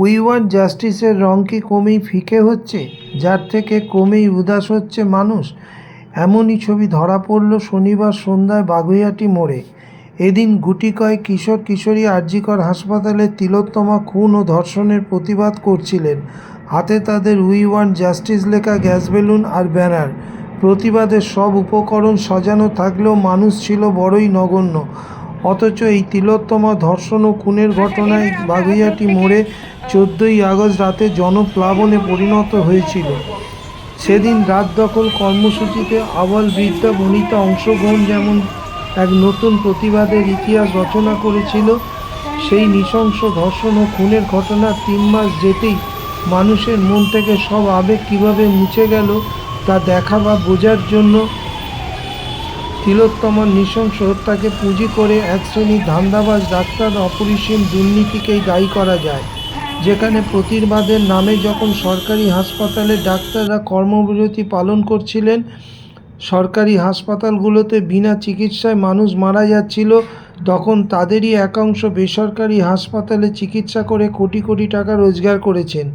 We জাস্টিসের রং কি কমেই ফিকে হচ্ছে? যার থেকে কমেই উদাস হচ্ছে মানুষ? এমনই ছবি ধরা পড়ল শনিবার সন্ধ্যায় বাগুইয়াটি মোড়ে। এদিন গুটি কয়েক কিশোর কিশোরী আরজিকর হাসপাতালে তিলোত্তমা খুন ও ধর্ষণের প্রতিবাদ করছিলেন। হাতে তাদের উই ওয়ান্ট জাস্টিস লেখা গ্যাস বেলুন আর ব্যানার। প্রতিবাদের সব উপকরণ সাজানো থাকলেও মানুষ ছিল বড়ই নগণ্য। অথচ এই তিলোত্তমা ধর্ষণ ও খুনের ঘটনায় বাগুইয়াটি মোড়ে চোদ্দোই আগস্ট রাতে জনপ্লাবনে পরিণত হয়েছিল। সেদিন রাত দখল কর্মসূচিতে আবাল বৃদ্ধা বনিতা অংশগ্রহণ যেমন এক নতুন প্রতিবাদের ইতিহাস রচনা করেছিল, সেই নৃশংস ধর্ষণ ও খুনের ঘটনার তিন মাস যেতেই মানুষের মন থেকে সব আবেগ কীভাবে মুছে গেল তা দেখা বা বোঝার জন্য তিলোত্তমার নৃশংস হত্যাকে পুঁজি করে এক শ্রেণির ধান্দাবাজ ডাক্তার অপরিসীম দুর্নীতিকেই দায়ী করা যায়, যেখানে প্রতিবাদের নামে যখন সরকারি হাসপাতালে ডাক্তাররা কর্মবিরতি পালন করছিলেন, সরকারি হাসপাতালগুলোতে বিনা চিকিৎসায় মানুষ মারা যাচ্ছিল, তখন তাদেরই একাংশ বেসরকারি হাসপাতালে চিকিৎসা করে কোটি কোটি টাকা রোজগার করেছেন,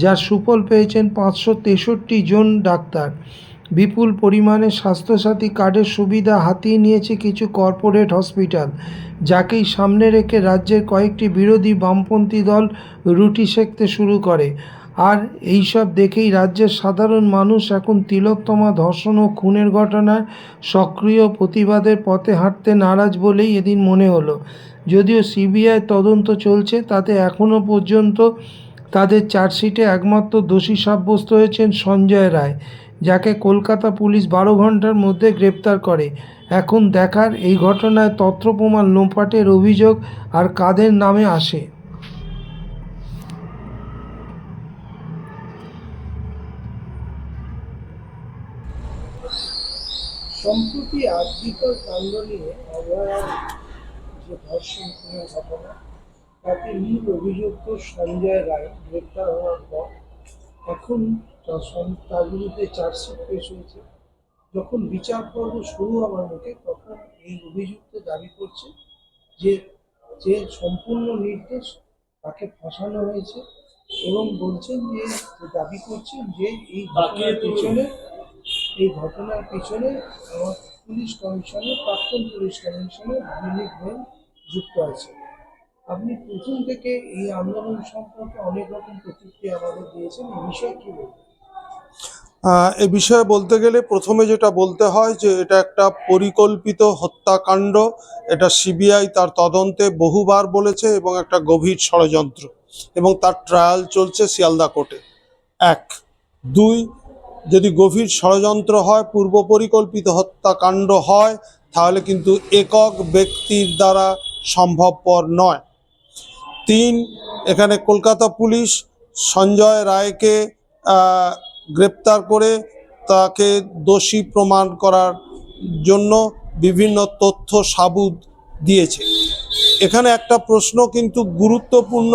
যার সুফল পেয়েছেন পাঁচশো তেষট্টি জন ডাক্তার। বিপুল পরিমাণে স্বাস্থ্যসাথী কার্ডের সুবিধা হাতিয়ে নিয়েছে কিছু কর্পোরেট হসপিটাল, যাকেই সামনে রেখে রাজ্যের কয়েকটি বিরোধী বামপন্থী দল রুটি সেঁকতে শুরু করে। আর এইসব দেখেই রাজ্যের সাধারণ মানুষ এখন তিলোত্তমা ধর্ষণ ও খুনের ঘটনার সক্রিয় প্রতিবাদের পথে হাঁটতে নারাজ বলেই এদিন মনে হলো। যদিও সিবিআই তদন্ত চলছে, তাতে এখনও পর্যন্ত তাদের চার্জশিটে একমাত্র দোষী সাব্যস্ত হয়েছেন সঞ্জয় রায়। যাকে কলকাতা পুলিশ বারো ঘণ্টার মধ্যে গ্রেপ্তার করে। এখন দেখার এই ঘটনায় তথ্য প্রমাণ লোপাটের অভিযোগ আর কাদের নামে আসে। সম্প্রতি আর্থিকর কাণ্ড নিয়ে অভয়ার যে ধর্ষণ খুনের ঘটনা, তাতে মূল অভিযুক্ত সঞ্জয় রায় গ্রেপ্তার হওয়ার পর এখন তার বিরুদ্ধে চার্জশিট পেশ হয়েছে। যখন বিচার পর্ব শুরু হওয়ার মুখে তখন এই অভিযুক্ত দাবি করছে যে যে সম্পূর্ণ নির্দেশ তাকে ফাঁসানো হয়েছে এবং বলছেন যে দাবি করছেন যে এই ঘটনার পিছনে এই ঘটনার পিছনে আমার পুলিশ কমিশনের প্রাক্তন পুলিশ কমিশনের বিনীত গোয়েল যুক্ত আছে। আপনি প্রথম থেকে এই আন্দোলন সম্পর্কে অনেক রকম প্রতিক্রিয়া আমাদের দিয়েছেন এই বিষয়ে কি বলবেন? এ বিষয়ে বলতে গেলে প্রথমে যেটা বলতে হয় যে এটা একটা পরিকল্পিত হত্যাকাণ্ড। এটা সিবিআই তার তদন্তে বহুবার বলেছে এবং একটা গভীর ষড়যন্ত্র এবং তার ট্রায়াল চলছে শিয়ালদা কোর্টে। এক। দুই, যদি গভীর ষড়যন্ত্র হয়, পূর্ব পরিকল্পিত হত্যাকাণ্ড হয়, তাহলে কিন্তু একক ব্যক্তির দ্বারা সম্ভবপর নয়। তিন, এখানে কলকাতা পুলিশ সঞ্জয় রায়কে গ্রেপ্তার করে তাকে দোষী প্রমাণ করার জন্য বিভিন্ন তথ্য সাবুদ দিয়েছে। এখানে একটা প্রশ্ন কিন্তু গুরুত্বপূর্ণ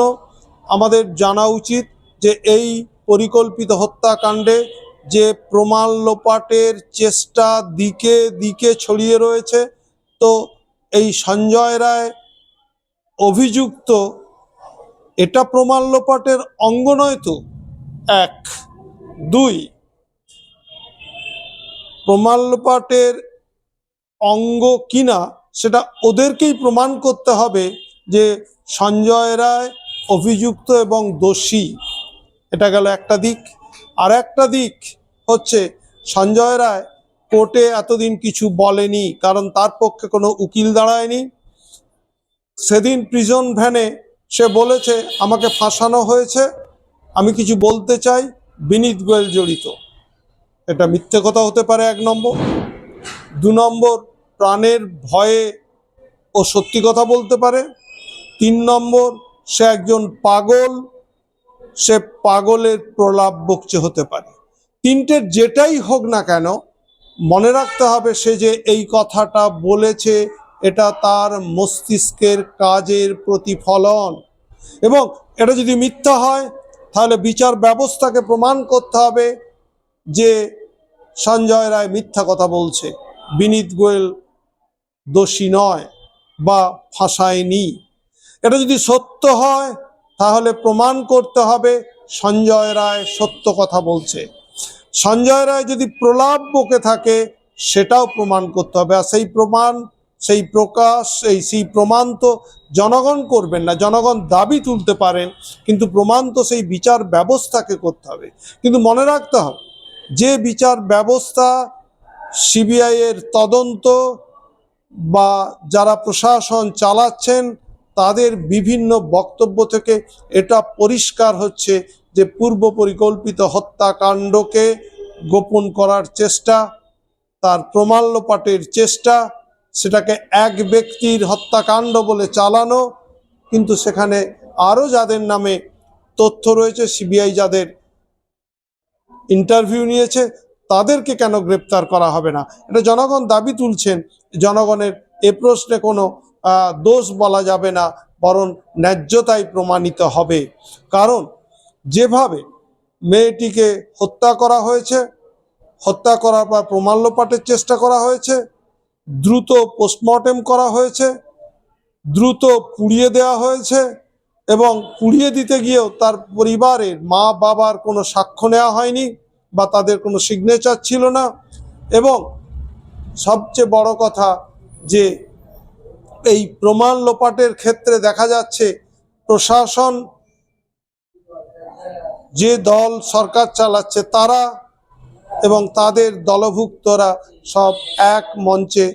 আমাদের জানা উচিত যে এই পরিকল্পিত হত্যাকাণ্ডে যে প্রমাণ লোপাটের চেষ্টা দিকে দিকে ছড়িয়ে রয়েছে, তো এই সঞ্জয় রায় অভিযুক্ত এটা প্রমাণ লোপাটের অঙ্গ নয় তো? এক। দুই প্রমাণ লোপাটের অঙ্গ কিনা সেটা ওদেরকেই প্রমাণ করতে হবে যে সঞ্জয় রায় অভিযুক্ত এবং দোষী। এটা গেল একটা দিক। আর একটা দিক হচ্ছে সঞ্জয় রায় কোর্টে এতদিন কিছু বলেনি, কারণ তার পক্ষে কোনো উকিল দাঁড়ায়নি। সেদিন প্রিজন ভ্যানে সে বলেছে, আমাকে ফাঁসানো হয়েছে, আমি কিছু বলতে চাই। বিনীত গোয়েল জড়িত। এটা মিথ্যে কথা হতে পারে এক নম্বর। দু নম্বর, প্রাণের ভয়ে ও সত্যি কথা বলতে পারে। তিন নম্বর, সে একজন পাগল, সে পাগলের প্রলাপ বকছে হতে পারে। তিনটের যেটাই হোক না কেন, মনে রাখতে হবে সে যে এই কথাটা বলেছে, এটা তার মস্তিষ্কের কাজের প্রতিফলন। এবং এটা যদি মিথ্যা হয় তাহলে বিচার ব্যবস্থাকে প্রমাণ করতে হবে যে সঞ্জয় রায় মিথ্যা কথা বলছে। বিনীত গোয়েল দোষী নয় বা ফাঁসায়নি। এটা যদি সত্য হয়, তাহলে প্রমাণ করতে হবে সঞ্জয় রায় সত্য কথা বলছে। সঞ্জয় রায় যদি প্রলাপ বকে থাকে, সেটাও প্রমাণ করতে হবে। আর সেই প্রমাণ সেই প্রকাশ, এই সেই প্রমাণ তো জনগণ করবেন না, জনগণ দাবি তুলতে পারেন, কিন্তু প্রমাণ তো সেই বিচার ব্যবস্থাকে করতে হবে। কিন্তু মনে রাখতে হবে, যে বিচার ব্যবস্থা সিবিআই এর তদন্ত বা যারা প্রশাসন চালাচ্ছেন, তাদের বিভিন্ন বক্তব্য থেকে এটা পরিষ্কার হচ্ছে যে পূর্ব পরিকল্পিত হত্যাকাণ্ডকে গোপন করার চেষ্টা, তার প্রমাণ চেষ্টা সেটাকে এক ব্যক্তির হত্যাকাণ্ড বলে চালানো, কিন্তু সেখানে আরও যাদের নামে তথ্য রয়েছে, সিবিআই যাদের ইন্টারভিউ নিয়েছে, তাদেরকে কেন গ্রেপ্তার করা হবে না? এটা জনগণ দাবি তুলছেন, জনগণের এ প্রশ্নে কোনো দোষ বলা যাবে না, বরং ন্যায্যতাই প্রমাণিত হবে। কারণ যেভাবে মেয়েটিকে হত্যা করা হয়েছে, হত্যা করার পর প্রমাণ লোপাটের চেষ্টা করা হয়েছে দ্রুত পোস্টমর্টেম করা হয়েছে, দ্রুত পুড়িয়ে দেওয়া হয়েছে এবং পুড়িয়ে দিতে গিয়েও তার পরিবারের মা বাবার কোনো সাক্ষ্য নেওয়া হয়নি বা তাদের কোনো সিগনেচার ছিল না এবং সবচেয়ে বড় কথা যে এই প্রমাণ লোপাটের ক্ষেত্রে দেখা যাচ্ছে প্রশাসন যে দল সরকার চালাচ্ছে তারা এবং তাদের দলভুক্তরা সব এক মঞ্চে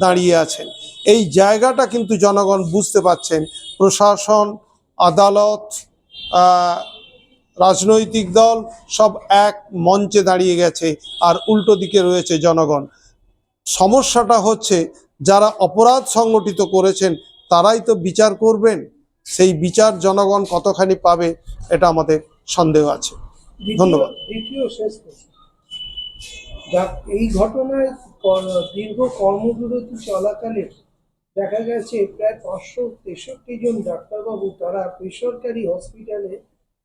দাঁড়িয়ে আছেন। এই জায়গাটা কিন্তু জনগণ বুঝতে পাচ্ছেন প্রশাসন আদালত রাজনৈতিক দল সব এক মঞ্চে দাঁড়িয়ে গেছে আর উল্টো দিকে রয়েছে জনগণ। সমস্যাটা হচ্ছে যারা অপরাধ সংগঠিত করেছেন তারাই তো বিচার করবেন। সেই বিচার জনগণ কতখানি পাবে এটা আমাদের সন্দেহ আছে। দ্বিতীয়- ধন্যবাদ। এই ঘটনায় দীর্ঘ কর্মবিরতি চলাকালে দেখা গেছে প্রায় পাঁচশো তেষট্টি জন ডাক্তারবাবু তারা বেসরকারি হসপিটালে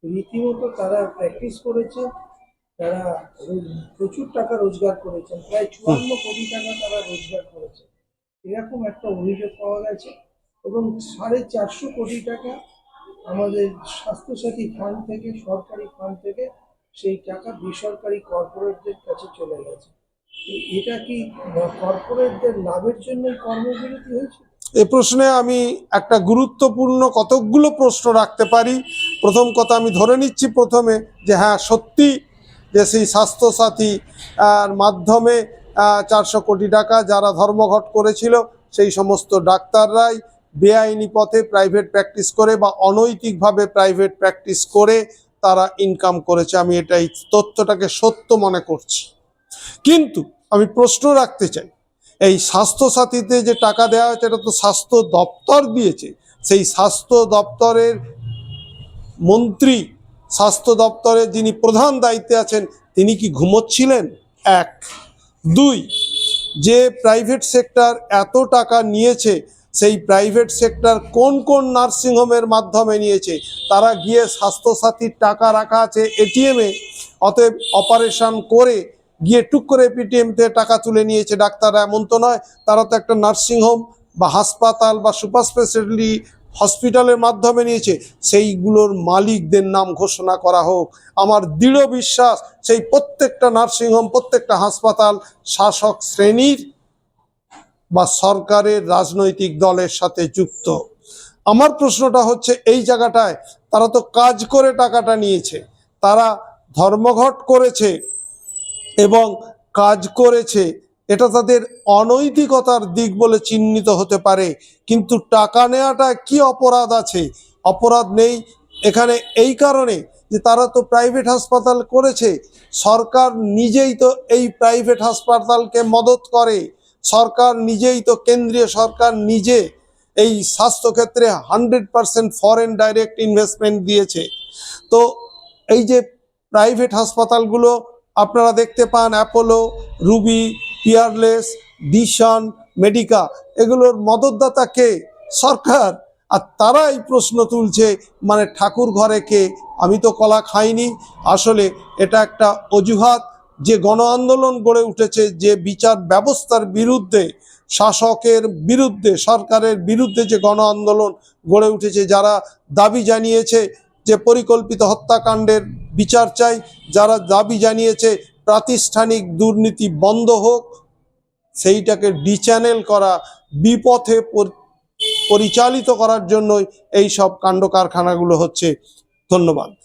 রীতিমতো তারা প্র্যাকটিস করেছে তারা প্রচুর টাকা রোজগার করেছেন, প্রায় চুয়ান্ন কোটি টাকা তারা রোজগার করেছে এরকম একটা অভিযোগ পাওয়া গেছে এবং সাড়ে চারশো কোটি টাকা আমাদের স্বাস্থ্যসাথী ফান্ড থেকে, সরকারি ফান্ড থেকে সেই টাকা বেসরকারি কর্পোরেটদের কাছে চলে গেছে। এটা কি কর্পোরেটদের লাভের জন্যই কর্মবিরতি হয়েছে? এ প্রশ্নে আমি একটা গুরুত্বপূর্ণ কতকগুলো প্রশ্ন রাখতে পারি। প্রথম কথা আমি ধরে নিচ্ছি প্রথমে যে হ্যাঁ সত্যি যে সেই স্বাস্থ্যসাথী মাধ্যমে চারশো কোটি টাকা যারা ধর্মঘট করেছিল, সেই সমস্ত ডাক্তাররাই বেআইনি পথে প্রাইভেট প্র্যাকটিস করে বা অনৈতিকভাবে প্রাইভেট প্র্যাকটিস করে তারা ইনকাম করেছে, আমি এটাই তথ্যটাকে সত্য মনে করছি। কিন্তু আমি প্রশ্ন রাখতে চাই, এই স্বাস্থ্যসাথীতে যে টাকা দেওয়া হয়েছে, এটা তো স্বাস্থ্য দপ্তর দিয়েছে। সেই স্বাস্থ্য দপ্তরের মন্ত্রী, স্বাস্থ্য দপ্তরের যিনি প্রধান দায়িত্বে আছেন, তিনি কি ঘুমোচ্ছিলেন? এক। দুই, যে প্রাইভেট সেক্টর এত টাকা নিয়েছে সেই প্রাইভেট সেক্টর কোন কোন নার্সিংহোমের মাধ্যমে নিয়েছে? তারা গিয়ে স্বাস্থ্যসাথীর টাকা রাখা আছে এটিএমে অতএব অপারেশন করে গিয়ে টুক করে পেটিএম থেকে টাকা তুলে নিয়েছে। ডাক্তাররা এমন তো নয়, তারা তো একটা নার্সিংহোম বা হাসপাতাল বা সুপার স্পেশালিটি হসপিটালের মাধ্যমে নিয়েছে। সেইগুলোর মালিকদের নাম ঘোষণা করা হোক। আমার দৃঢ় বিশ্বাস, সেই প্রত্যেকটা নার্সিংহোম প্রত্যেকটা হাসপাতাল শাসক শ্রেণির বা সরকারের রাজনৈতিক দলের সাথে যুক্ত। আমার প্রশ্নটা হচ্ছে, এই জায়গাটায় তারা তো কাজ করে টাকাটা নিয়েছে, তারা ধর্মঘট করেছে এবং কাজ করেছে, এটা তাদের অনৈতিকতার দিক বলে চিহ্নিত হতে পারে, কিন্তু টাকা নেওয়াটা কি অপরাধ আছে? অপরাধ নেই এখানে এই কারণে যে তারা তো প্রাইভেট হাসপাতাল করেছে, সরকার নিজেই তো এই প্রাইভেট হাসপাতালকে মদত করে। সরকার নিজেই তো কেন্দ্রীয় সরকার নিজে এই স্বাস্থ্যক্ষেত্রে hundred percent foreign direct investment দিয়েছে। তো এই যে প্রাইভেট হাসপাতালগুলো আপনারা দেখতে পান অ্যাপোলো রুবি পিয়ারলেস ডিশন মেডিকা এগুলোর মদতদাতা কে? সরকার। আর তারা এই প্রশ্ন তুলছে মানে ঠাকুর ঘরে কে? আমি তো কলা খাইনি। আসলে এটা একটা অজুহাত। যে গণ আন্দোলন গড়ে উঠেছে, যে বিচার ব্যবস্থার বিরুদ্ধে, শাসকের বিরুদ্ধে, সরকারের বিরুদ্ধে যে গণ আন্দোলন গড়ে উঠেছে, যারা দাবি জানিয়েছে যে পরিকল্পিত হত্যাকাণ্ডের বিচার চাই, যারা দাবি জানিয়েছে প্রাতিষ্ঠানিক দুর্নীতি বন্ধ হোক, সেইটাকে ডিচ্যানেল করা, বিপথে পর- পরিচালিত করার জন্যই এই সব কাণ্ড কারখানাগুলো হচ্ছে। ধন্যবাদ।